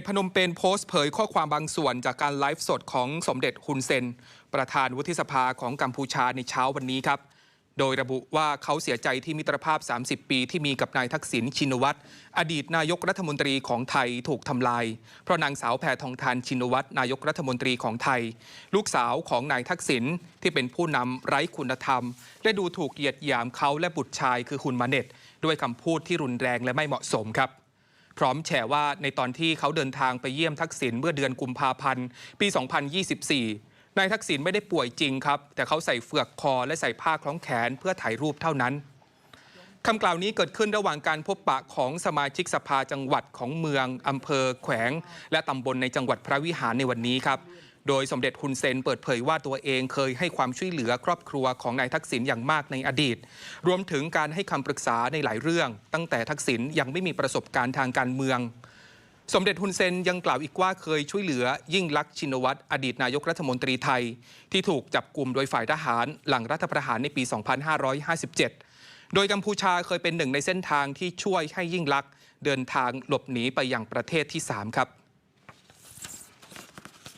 จพนมเปญโพสต์เผยข้อความบางส่วนจากการไลฟ์สดของสมเด็จฮุนเซน ประธานวุฒิสภาของกัมพูชาในเช้าวันนี้ครับ โดยระบุว่าเขาเสียใจที่มิตรภาพ 30 ปีที่มีกับนายทักษิณชินวัตร อดีตนายกรัฐมนตรีของไทยถูกทำลาย เพราะนางสาวแพทองทานชินวัตรนายกรัฐมนตรีของไทย ลูกสาวของนายทักษิณที่เป็นผู้นำไร้คุณธรรม และดูถูกเหยียดหยามเขาและบุตรชายคือคุณมาเน็ต ด้วยคำพูดที่รุนแรงและไม่เหมาะสมครับ พร้อมแฉว่าในตอนที่เขาเดินทางไปเยี่ยมทักษิณเมื่อเดือนกุมภาพันธ์ปี 2024 นายทักษิณไม่ได้ป่วยจริงครับ แต่เขาใส่เฟือกคอและใส่ผ้าคล้องแขนเพื่อถ่ายรูปเท่านั้นคำกล่าวนี้เกิดขึ้นระหว่างการพบปะของสมาชิกสภาจังหวัดของเมืองอำเภอแขวง และตำบลในจังหวัดพระวิหารในวันนี้ครับ โดยสมเด็จฮุนเซนเปิดเผยว่าตัวเองเคยให้ความช่วยเหลือครอบครัวของนายทักษิณอย่างมากในอดีต รวมถึงการให้คำปรึกษาในหลายเรื่อง ตั้งแต่ทักษิณยังไม่มีประสบการณ์ทางการเมือง สมเด็จฮุนเซนยังกล่าวอีกว่าเคยช่วยเหลือ ยิ่งลักษณ์ชินวัตรอดีตนายกรัฐมนตรีไทย ที่ถูกจับกลุ่มโดยฝ่ายทหาร หลังรัฐประหารในปี 2557โดยกัมพูชาเคยเป็นหนึ่งในเส้นทางที่ช่วยให้ยิ่งลักษณ์เดินทางหลบหนีไปยังประเทศที่ 3 ครับ